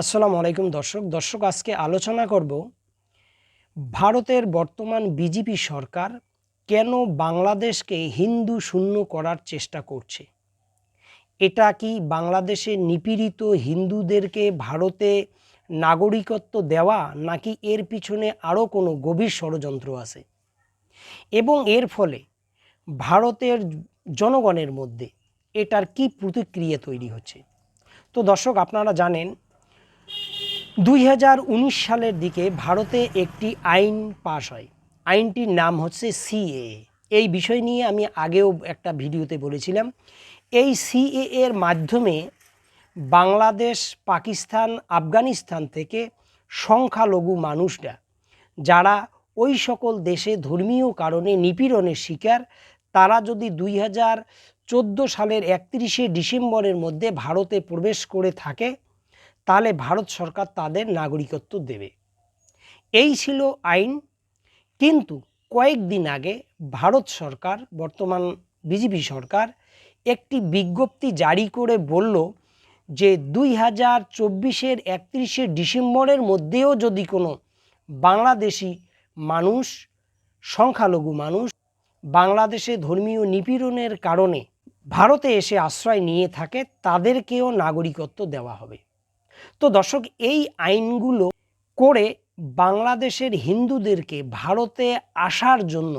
আসসালামু আলাইকুম দর্শক। দর্শক, আজকে আলোচনা করব ভারতের বর্তমান বিজেপি সরকার কেন বাংলাদেশকে হিন্দু শূন্য করার চেষ্টা করছে? এটা কি বাংলাদেশে নিপীড়িত হিন্দুদেরকে ভারতে নাগরিকত্ব দেওয়া নাকি এর পিছনে আরও কোনো গভীর ষড়যন্ত্র আছে? এবং এর ফলে ভারতের জনগণের মধ্যে এটার কি প্রতিক্রিয়া তৈরি হচ্ছে? তো দর্শক, আপনারা জানেন দুই হাজার উনিশ সালের দিকে ভারতে একটি আইন পাশ হয়। আইনটির নাম হচ্ছে সিএ এই বিষয় নিয়ে আমি আগেও একটা ভিডিওতে বলেছিলাম। এই সিএ এর মাধ্যমে বাংলাদেশ, পাকিস্তান, আফগানিস্তান থেকে সংখ্যালঘু মানুষরা, যারা ওই সকল দেশে ধর্মীয় কারণে নিপীড়নের শিকার, তারা যদি দুই হাজার চোদ্দ সালের একত্রিশে ডিসেম্বরের মধ্যে ভারতে প্রবেশ করে থাকে তাহলে ভারত সরকার তাদের নাগরিকত্ব দেবে। এই ছিল আইন। কিন্তু কয়েকদিন আগে ভারত সরকার, বর্তমান বিজেপি সরকার, একটি বিজ্ঞপ্তি জারি করে বলল যে দুই হাজার চব্বিশের একত্রিশে ডিসেম্বরের মধ্যেও যদি কোনো বাংলাদেশি মানুষ, সংখ্যালঘু মানুষ বাংলাদেশে ধর্মীয় নিপীড়নের কারণে ভারতে এসে আশ্রয় নিয়ে থাকে, তাদেরকেও নাগরিকত্ব দেওয়া হবে। তো দর্শক, এই আইনগুলো করে বাংলাদেশের হিন্দুদেরকে ভারতে আসার জন্য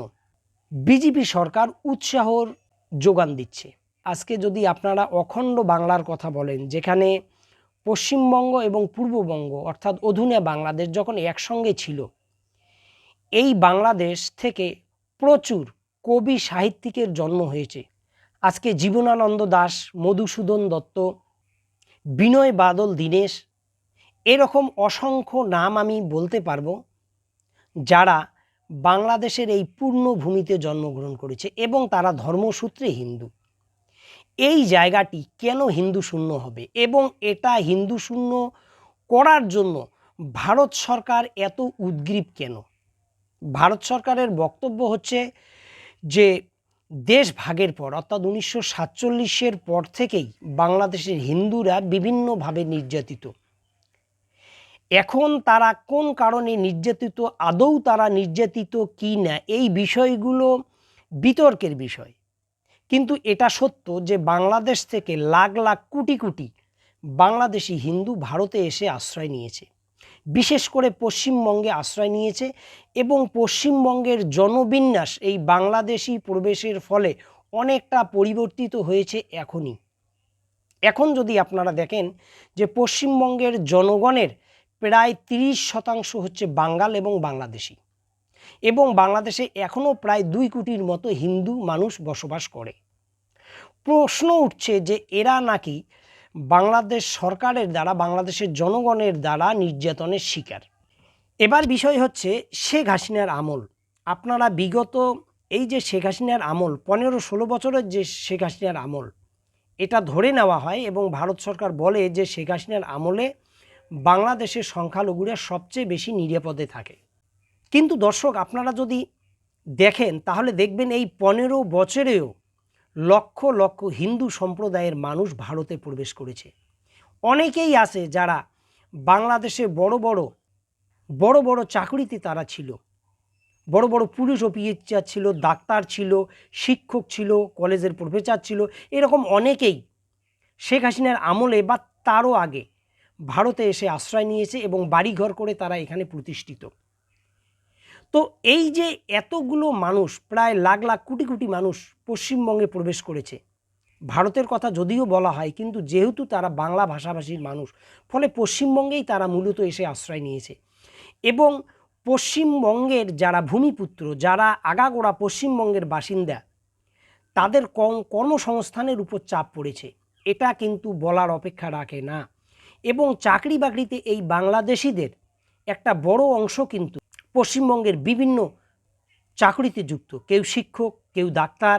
বিজেপি সরকার উৎসাহর যোগান দিচ্ছে। আজকে যদি আপনারা অখণ্ড বাংলার কথা বলেন, যেখানে পশ্চিমবঙ্গ এবং পূর্ববঙ্গ, অর্থাৎ অধুনে বাংলাদেশ যখন একসঙ্গে ছিল, এই বাংলাদেশ থেকে প্রচুর কবি সাহিত্যিকের জন্ম হয়েছে। আজকে জীবনানন্দ দাস, মধুসূদন দত্ত বিনয় বাদল দীনেশ, এরকম অসংখ্য নাম আমি বলতে পারব যারা বাংলাদেশের এই পূর্ণ ভূমিতে জন্মগ্রহণ করেছে এবং তারা ধর্মসূত্রে হিন্দু। এই জায়গাটি কেন হিন্দু শূন্য হবে এবং এটা হিন্দু শূন্য করার জন্য ভারত সরকার এত উদ্গ্রীব কেন? ভারত সরকারের বক্তব্য হচ্ছে যে দেশ ভাগের পর, অর্থাৎ উনিশশো সাতচল্লিশের পর থেকেই বাংলাদেশের হিন্দুরা বিভিন্নভাবে নির্যাতিত। এখন তারা কোন কারণে নির্যাতিত, আদৌ তারা নির্যাতিত কি না, এই বিষয়গুলো বিতর্কের বিষয়। কিন্তু এটা সত্য যে বাংলাদেশ থেকে লাখ লাখ কোটি কোটি বাংলাদেশি হিন্দু ভারতে এসে আশ্রয় নিয়েছে। বিশেষ করে পশ্চিমবঙ্গে আশ্রয় নিয়েছে এবং পশ্চিমবঙ্গের জনবিন্যাস এই বাংলাদেশি প্রবেশের ফলে অনেকটা পরিবর্তিত হয়েছে এখনই। এখন যদি আপনারা দেখেন যে পশ্চিমবঙ্গের জনগণের প্রায় তিরিশ শতাংশ হচ্ছে বাঙ্গাল এবং বাংলাদেশি এবং বাংলাদেশে এখনও প্রায় দুই কোটির মতো হিন্দু মানুষ বসবাস করে। প্রশ্ন উঠছে যে এরা নাকি বাংলাদেশ সরকারের দ্বারা, বাংলাদেশের জনগণের দ্বারা নির্যাতনের শিকার। এবার বিষয় হচ্ছে শেখ হাসিনার আমল। আপনারা বিগত এই যে শেখ হাসিনার আমল, পনেরো ষোলো বছরের যে শেখ হাসিনার আমল, এটা ধরে নেওয়া হয় এবং ভারত সরকার বলে যে শেখ হাসিনার আমলে বাংলাদেশের সংখ্যালঘুরা সবচেয়ে বেশি নিরাপদে থাকে। কিন্তু দর্শক, আপনারা যদি দেখেন, তাহলে দেখবেন এই পনেরো বছরেও লক্ষ লক্ষ হিন্দু সম্প্রদায়ের মানুষ ভারতে প্রবেশ করেছে। অনেকেই আছে যারা বাংলাদেশে বড় বড় বড় বড় চাকরিতে তারা ছিল। বড় বড় পুলিশ অফিসার ছিল, ডাক্তার ছিল, শিক্ষক ছিল, কলেজের প্রফেসর ছিল, এরকম অনেকেই শেখ হাসিনার আমলে বা তারও আগে ভারতে এসে আশ্রয় নিয়েছে এবং বাড়িঘর করে তারা এখানে প্রতিষ্ঠিত। তো এই যে এতগুলো মানুষ, প্রায় লাখ লাখ কোটি কোটি মানুষ পশ্চিমবঙ্গে প্রবেশ করেছে, ভারতের কথা যদিও বলা হয়, কিন্তু যেহেতু তারা বাংলা ভাষাভাষীর মানুষ, ফলে পশ্চিমবঙ্গেই তারা মূলত এসে আশ্রয় নিয়েছে। এবং পশ্চিমবঙ্গের যারা ভূমিপুত্র, যারা আগাগোড়া পশ্চিমবঙ্গের বাসিন্দা, তাদের কম কর্মসংস্থানের উপর চাপ পড়েছে। এটা কিন্তু বলার অপেক্ষা রাখে না। এবং চাকরি বাকরিতে এই বাংলাদেশিদের একটা বড় অংশ কিন্তু পশ্চিমবঙ্গের বিভিন্ন চাকরিতে যুক্ত। কেউ শিক্ষক, কেউ ডাক্তার,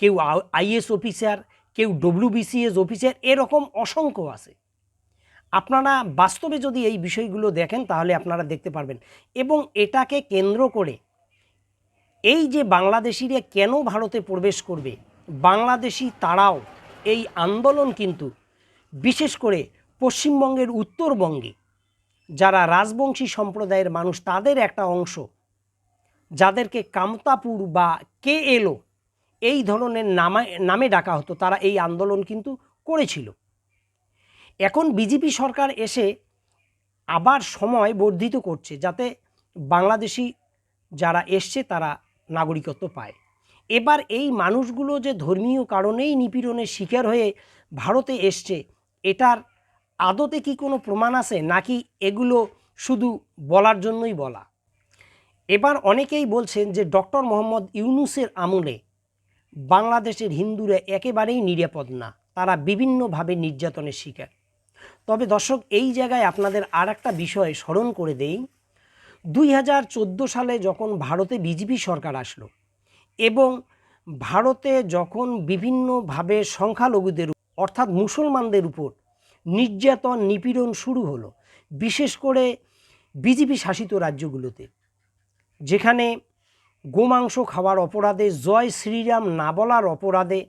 কেউ আইএস অফিসার, কেউ ডব্লিউবিসিএস অফিসার, এরকম অসংখ্য আছে। আপনারা বাস্তবে যদি এই বিষয়গুলো দেখেন, তাহলে আপনারা দেখতে পারবেন। এবং এটাকে কেন্দ্র করে এই যে বাংলাদেশিরা কেন ভারতে প্রবেশ করবে, বাংলাদেশি তারাও এই আন্দোলন কিন্তু বিশেষ করে পশ্চিমবঙ্গের উত্তরবঙ্গে যারা রাজবংশী সম্প্রদায়ের মানুষ, তাদের একটা অংশ যাদেরকে কামতাপুর বা কে এলো এই ধরনের নামে নামে ডাকা হতো, তারা এই আন্দোলন কিন্তু করেছিল। এখন বিজেপি সরকার এসে আবার সময় বর্ধিত করছে যাতে বাংলাদেশি যারা এসছে, তারা নাগরিকত্ব পায়। এবার এই মানুষগুলো যে ধর্মীয় কারণেই নিপীড়নের শিকার হয়ে ভারতে এসছে, এটার আদতে কি কোনো প্রমাণ আছে? নাকি এগুলো শুধু বলার জন্যই বলা? এবার অনেকেই বলছেন যে ডক্টর মোহাম্মদ ইউনুসের আমলে বাংলাদেশের হিন্দুরা একেবারেই নিরাপদ না। তারা বিভিন্নভাবে নির্যাতনের শিকার। তবে দর্শক, এই জায়গায় আপনাদের আর একটা বিষয় স্মরণ করে দেই। দুই হাজার চোদ্দ সালে যখন ভারতে বিজেপি সরকার আসলো এবং ভারতে যখন বিভিন্নভাবে সংখ্যালঘুদের, অর্থাৎ মুসলমানদের উপর নির্যাতন, নিপীড়ন শুরু হলো, বিশেষ করে বিজেপি শাসিত রাজ্যগুলোতে, যেখানে গোমাংস খাওয়ার অপরাধে, জয় শ্রীরাম না বলার অপরাধে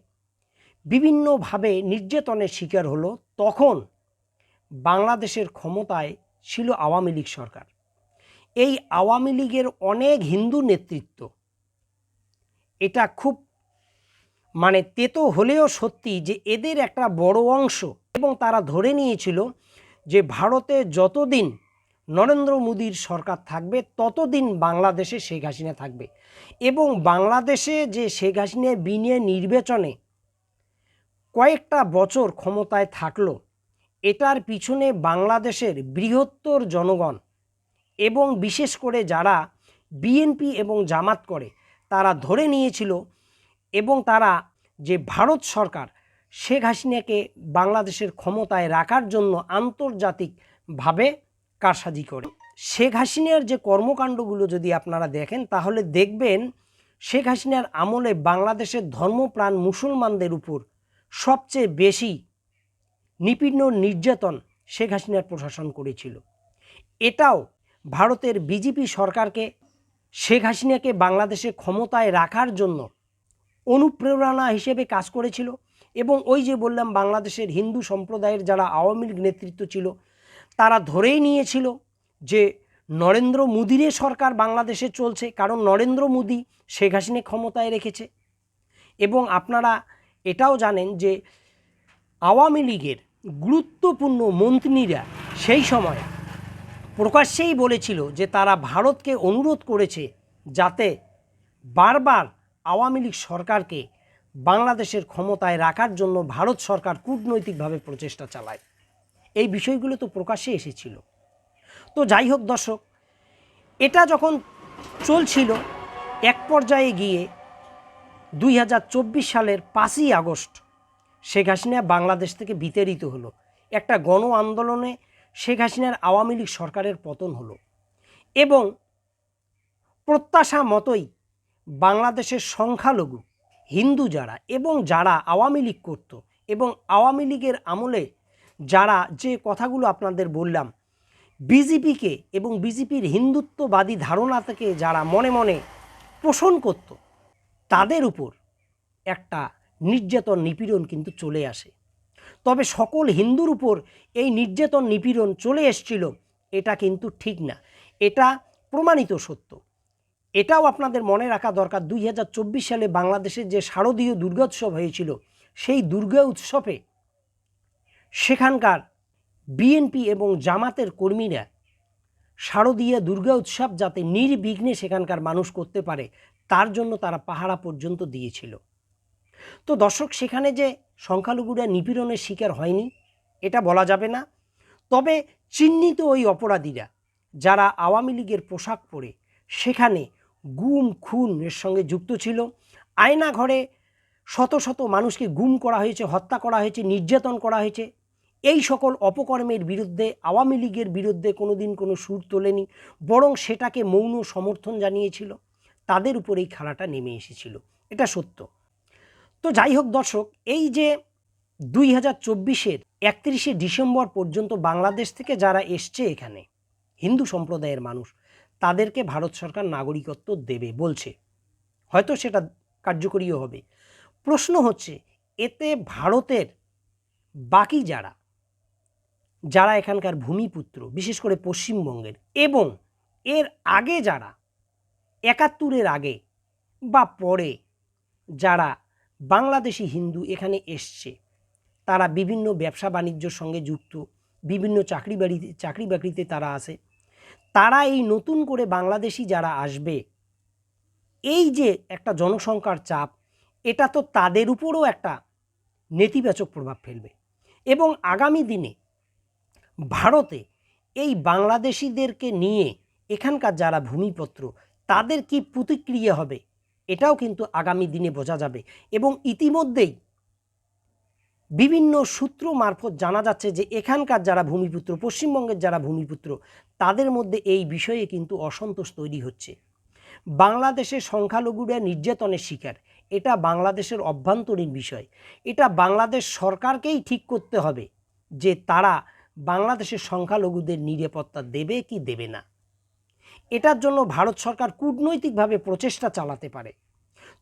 বিভিন্নভাবে নির্যাতনের শিকার হলো, তখন বাংলাদেশের ক্ষমতায় ছিল আওয়ামী লীগ সরকার। এই আওয়ামী লীগের অনেক হিন্দু নেতৃত্ব, এটা খুব মানে তেতো হলেও সত্যি যে এদের একটা বড় অংশ এবং তারা ধরে নিয়েছিল যে ভারতে যতদিন নরেন্দ্র মোদীর সরকার থাকবে, ততদিন বাংলাদেশে শেখ হাসিনা থাকবে। এবং বাংলাদেশে যে শেখ হাসিনা বিনিয়ে নির্বাচনে কয়েকটা বছর ক্ষমতায় থাকল, এটার পিছনে বাংলাদেশের বৃহত্তর জনগণ এবং বিশেষ করে যারা বিএনপি এবং জামাত করে, তারা ধরে নিয়েছিল এবং তারা যে ভারত সরকার শেখ হাসিনাকে বাংলাদেশের ক্ষমতায় রাখার জন্য আন্তর্জাতিকভাবে কারসাজি করে। শেখ হাসিনার যে কর্মকাণ্ডগুলো যদি আপনারা দেখেন, তাহলে দেখবেন শেখ হাসিনার আমলে বাংলাদেশের ধর্মপ্রাণ মুসলমানদের উপর সবচেয়ে বেশি নিপীড়ন নির্যাতন শেখ হাসিনার প্রশাসন করেছিল। এটাও ভারতের বিজেপি সরকারকে শেখ হাসিনাকে বাংলাদেশে ক্ষমতায় রাখার জন্য অনুপ্রেরণা হিসেবে কাজ করেছিল। এবং ওই যে বললাম বাংলাদেশের হিন্দু সম্প্রদায়ের যারা আওয়ামী লীগ নেতৃত্ব ছিল, তারা ধরেই নিয়েছিল যে নরেন্দ্র মোদীর সরকার বাংলাদেশে চলছে, কারণ নরেন্দ্র মোদী শেখ হাসিনা ক্ষমতায় রেখেছে। এবং আপনারা এটাও জানেন যে আওয়ামী লীগের গুরুত্বপূর্ণ মন্ত্রীরা সেই সময় প্রকাশ্যেই বলেছিল যে তারা ভারতকে অনুরোধ করেছে যাতে বারবার আওয়ামী লীগ সরকারকে বাংলাদেশের ক্ষমতায় রাখার জন্য ভারত সরকার কূটনৈতিকভাবে প্রচেষ্টা চালায়। এই বিষয়গুলো তো প্রকাশ্যে এসেছিল। তো যাই হোক দর্শক, এটা যখন চলছিল, এক পর্যায়ে গিয়ে দুই হাজার চব্বিশ সালের পাঁচই আগস্ট শেখ হাসিনা বাংলাদেশ থেকে বিতাড়িত হলো। একটা গণ আন্দোলনে শেখ হাসিনার আওয়ামী লীগ সরকারের পতন হলো এবং প্রত্যাশা মতোই বাংলাদেশের সংখ্যালঘু হিন্দু যারা এবং যারা আওয়ামী লীগ করত এবং আওয়ামী লীগের আমলে যারা যে কথাগুলো আপনাদের বললাম, বিজেপিকে এবং বিজেপির হিন্দুত্ববাদী ধারণা থেকে যারা মনে মনে পোষণ করত, তাদের উপর একটা নির্যাতন নিপীড়ন কিন্তু চলে আসে। তবে সকল হিন্দুর উপর এই নির্যাতন নিপীড়ন চলে এসছিল, এটা কিন্তু ঠিক না। এটা প্রমাণিত সত্য। এটাও আপনাদের মনে রাখা দরকার, দুই হাজার চব্বিশ সালে বাংলাদেশের যে শারদীয় দুর্গোৎসব হয়েছিল, সেই দুর্গা উৎসবে সেখানকার বিএনপি এবং জামাতের কর্মীরা শারদীয় দুর্গা উৎসব যাতে নির্বিঘ্নে সেখানকার মানুষ করতে পারে, তার জন্য তারা পাহারা পর্যন্ত দিয়েছিল। তো দর্শক, সেখানে যে সংখ্যালঘুরা নিপীড়নের শিকার হয়নি, এটা বলা যাবে না। তবে চিহ্নিত ওই অপরাধীরা যারা আওয়ামী লীগের পোশাক পরে সেখানে গুম, খুন এর সঙ্গে যুক্ত ছিল। আয়না ঘরে শত শত মানুষকে গুম করা হয়েছে, হত্যা করা হয়েছে, নির্যাতন করা হয়েছে। এই সকল অপকর্মের বিরুদ্ধে, আওয়ামী লীগের বিরুদ্ধে কোনো দিন কোনো সুর তোলেনি, বরং সেটাকে মৌন সমর্থন জানিয়েছিল। তাদের উপর এই খেলাটা নেমে এসেছিল। এটা সত্য। তো যাই হোক দর্শক, এই যে দুই হাজার চব্বিশের একত্রিশে ডিসেম্বর পর্যন্ত বাংলাদেশ থেকে যারা এসছে এখানে, হিন্দু সম্প্রদায়ের মানুষ তাদেরকে ভারত সরকার নাগরিকত্ব দেবে, বলছে। হয়তো সেটা কার্যকরীও হবে। প্রশ্ন হচ্ছে, এতে ভারতের বাকি যারা যারা এখানকার ভূমিপুত্র, বিশেষ করে পশ্চিমবঙ্গের, এবং এর আগে যারা, একাত্তরের আগে বা পরে যারা বাংলাদেশি হিন্দু এখানে এসছে, তারা বিভিন্ন ব্যবসা বাণিজ্যর সঙ্গে যুক্ত, বিভিন্ন চাকরি বাড়িতে চাকরি বাকরিতে তারা আসে তারা এই নতুন করে বাংলাদেশি যারা আসবে, এই যে একটা জনসংখ্যার চাপ, এটা তো তাদের উপরও একটা নেতিবাচক প্রভাব ফেলবে। এবং আগামী দিনে ভারতে এই বাংলাদেশিদেরকে নিয়ে এখানকার যারা ভূমিপত্র, তাদের কি প্রতিক্রিয়া হবে, এটাও কিন্তু আগামী দিনে বোঝা যাবে। এবং ইতিমধ্যেই বিভিন্ন সূত্র মারফত জানা যাচ্ছে যে এখানকার যারা ভূমিপুত্র, পশ্চিমবঙ্গের যারা ভূমিপুত্র, তাদের মধ্যে এই বিষয়ে কিন্তু অসন্তোষ তৈরি হচ্ছে। বাংলাদেশের সংখ্যালঘুরা নির্যাতনের শিকার। এটা বাংলাদেশের অভ্যন্তরীণ বিষয়। এটা বাংলাদেশ সরকারকেই ঠিক করতে হবে যে তারা বাংলাদেশের সংখ্যালঘুদের নিরাপত্তা দেবে কি দেবে না। এটার জন্য ভারত সরকার কূটনৈতিকভাবে প্রচেষ্টা চালাতে পারে।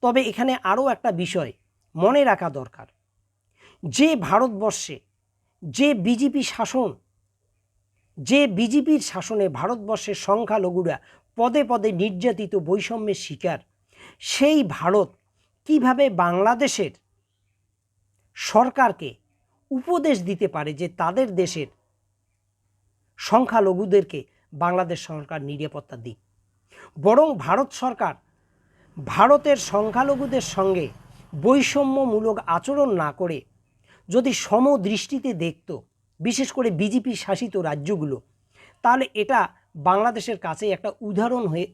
তবে এখানে আরও একটা বিষয় মনে রাখা দরকার। যে ভারতবর্ষে, যে বিজেপি শাসন, যে বিজেপির শাসনে ভারতবর্ষের সংখ্যালঘুরা পদে পদে নির্যাতিত বৈষম্যের শিকার, সেই ভারত কীভাবে বাংলাদেশের সরকারকে উপদেশ দিতে পারে যে তাদের দেশের সংখ্যালঘুদেরকে বাংলাদেশ সরকার নিরাপত্তা দিক? বরং ভারত সরকার ভারতের সংখ্যালঘুদের সঙ্গে বৈষম্যমূলক আচরণ না করে যদি সমদৃষ্টিতে দেখত, বিশেষ করে বিজেপি শাসিত রাজ্যগুলো, তাহলে এটা বাংলাদেশের কাছে একটা উদাহরণ হয়ে,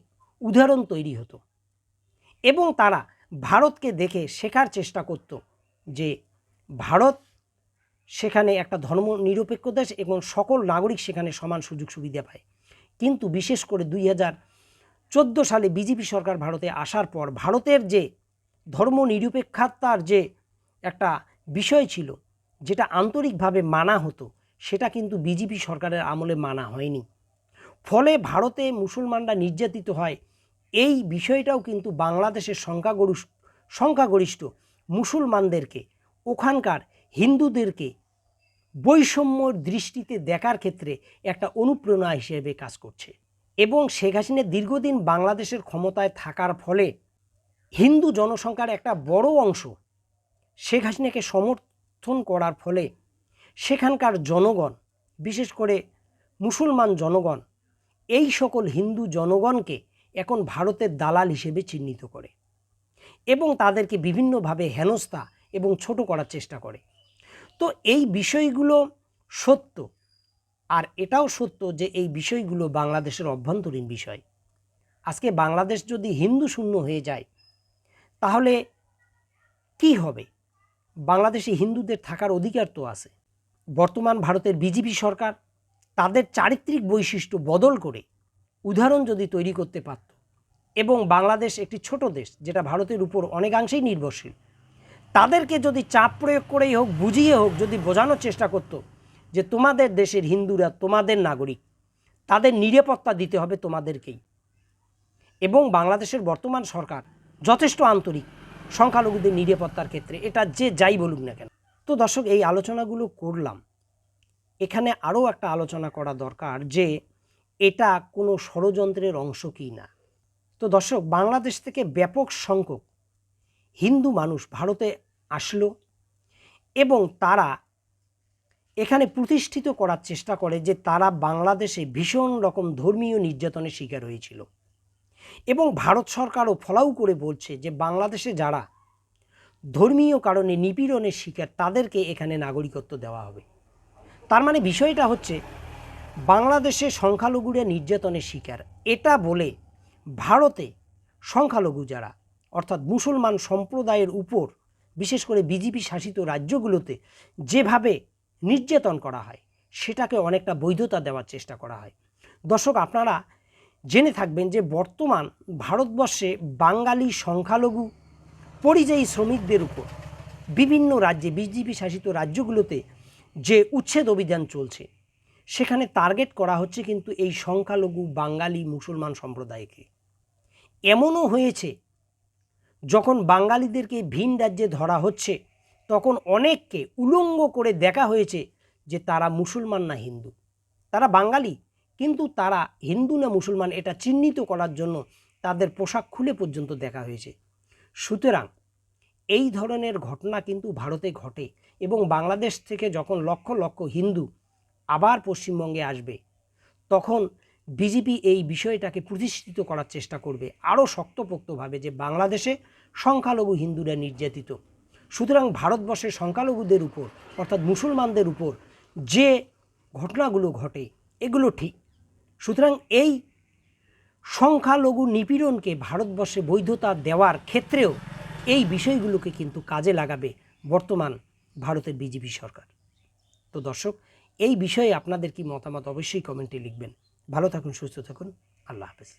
উদাহরণ তৈরি হতো। এবং তারা ভারতকে দেখে শেখার চেষ্টা করত যে ভারত সেখানে একটা ধর্ম নিরপেক্ষ দেশ এবং সকল নাগরিক সেখানে সমান সুযোগ সুবিধা পায়। কিন্তু বিশেষ করে দুই হাজার চোদ্দ সালে বিজেপি সরকার ভারতে আসার পর ভারতের যে ধর্ম নিরপেক্ষতার যে একটা বিষয় ছিল যেটা আন্তরিকভাবে মানা হতো, সেটা কিন্তু বিজেপি সরকারের আমলে মানা হয়নি। ফলে ভারতে মুসলমানরা নির্যাতিত হয়। এই বিষয়টাও কিন্তু বাংলাদেশের সংখ্যাগরু সংখ্যাগরিষ্ঠ মুসলমানদেরকে, ওখানকার হিন্দুদেরকে বৈষম্যর দৃষ্টিতে দেখার ক্ষেত্রে একটা অনুপ্রেরণা হিসেবে কাজ করছে। এবং শেখ হাসিনা দীর্ঘদিন বাংলাদেশের ক্ষমতায় থাকার ফলে হিন্দু জনসংখ্যার একটা বড় অংশ শেখ হাসিনাকে সমর্থন করার ফলে সেখানকার জনগণ, বিশেষ করে মুসলমান জনগণ, এই সকল হিন্দু জনগণকে এখন ভারতের দালাল হিসেবে চিহ্নিত করে এবং তাদেরকে বিভিন্নভাবে হেনস্থা এবং ছোট করার চেষ্টা করে। তো এই বিষয়গুলো সত্য আর এটাও সত্য যে এই বিষয়গুলো বাংলাদেশের অভ্যন্তরীণ বিষয়। আজকে বাংলাদেশ যদি হিন্দু শূন্য হয়ে যায়, তাহলে কি হবে? বাংলাদেশে হিন্দুদের থাকার অধিকার তো আছে। বর্তমান ভারতের বিজেপি সরকার তাদের চারিত্রিক বৈশিষ্ট্য বদল করে উদাহরণ যদি তৈরি করতে পারত এবং বাংলাদেশ একটি ছোট দেশ, যেটা ভারতের উপর অনেকাংশেই নির্ভরশীল, তাদেরকে যদি চাপ প্রয়োগ করেই হোক, বুঝিয়ে হোক, যদি বোঝানোর চেষ্টা করত যে তোমাদের দেশের হিন্দুরা, তোমাদের নাগরিক, তাদের নিরাপত্তা দিতে হবে তোমাদেরকেই। এবং বাংলাদেশের বর্তমান সরকার যথেষ্ট আন্তরিক। সংখ্যালঘুদের নিরাপত্তার ক্ষেত্রে, এটা যে যাই বলুক না কেন। তো দর্শক, এই আলোচনাগুলো করলাম। এখানে আরও একটা আলোচনা করা দরকার যে এটা কোনো ষড়যন্ত্রের অংশ কি না। তো দর্শক, বাংলাদেশ থেকে ব্যাপক সংখ্যক হিন্দু মানুষ ভারতে আসলো এবং তারা এখানে প্রতিষ্ঠিত করার চেষ্টা করে যে তারা বাংলাদেশে ভীষণ রকম ধর্মীয় নির্যাতনের শিকার হয়েছিল। এবং ভারত সরকারও ফলাও করে বলছে যে বাংলাদেশে যারা ধর্মীয় কারণে নিপীড়নের শিকার, তাদেরকে এখানে নাগরিকত্ব দেওয়া হবে। তার মানে বিষয়টা হচ্ছে বাংলাদেশে সংখ্যালঘুরা নির্যাতনের শিকার। এটা বলে ভারতে সংখ্যালঘু যারা, অর্থাৎ মুসলমান সম্প্রদায়ের উপর, বিশেষ করে বিজেপি শাসিত রাজ্যগুলোতে যেভাবে নির্যাতন করা হয়, সেটাকে অনেকটা বৈধতা দেওয়ার চেষ্টা করা হয়। দর্শক, আপনারা জেনে থাকবেন যে বর্তমান ভারতবর্ষে বাঙালি সংখ্যালঘু পরিযায়ী শ্রমিকদের উপর বিভিন্ন রাজ্যে বিজেপি শাসিত রাজ্যগুলোতে যে উচ্ছেদ অভিযান চলছে, সেখানে টার্গেট করা হচ্ছে কিন্তু এই সংখ্যালঘু বাঙালি মুসলমান সম্প্রদায়কে। এমনও হয়েছে, যখন বাঙালিদেরকে ভিন রাজ্যে ধরা হচ্ছে, তখন অনেককে উলঙ্গ করে দেখা হয়েছে যে তারা মুসলমান না হিন্দু। তারা বাঙালি কিন্তু তারা হিন্দু না মুসলমান এটা চিহ্নিত করার জন্য তাদের পোশাক খুলে পর্যন্ত দেখা হয়েছে। সুতরাং এই ধরনের ঘটনা কিন্তু ভারতে ঘটে এবং বাংলাদেশ থেকে যখন লক্ষ লক্ষ হিন্দু আবার পশ্চিমবঙ্গে আসবে, তখন বিজেপি এই বিষয়টাকে প্রতিষ্ঠিত করার চেষ্টা করবে আরও শক্তপোক্তভাবে যে বাংলাদেশে সংখ্যালঘু হিন্দুরা নির্যাতিত। সুতরাং ভারতবর্ষের সংখ্যালঘুদের উপর অর্থাৎ মুসলমানদের উপর যে ঘটনাগুলো ঘটে, এগুলো ঠিক। সুতরাং এই সংখ্যালঘু নিপীড়নকে ভারতবর্ষে বৈধতা দেওয়ার ক্ষেত্রেও এই বিষয়গুলোকে কিন্তু কাজে লাগাবে বর্তমান ভারতের বিজেপি সরকার। তো দর্শক, এই বিষয়ে আপনাদের কি মতামত অবশ্যই কমেন্টে লিখবেন। ভালো থাকুন, সুস্থ থাকুন। আল্লাহ হাফেজ।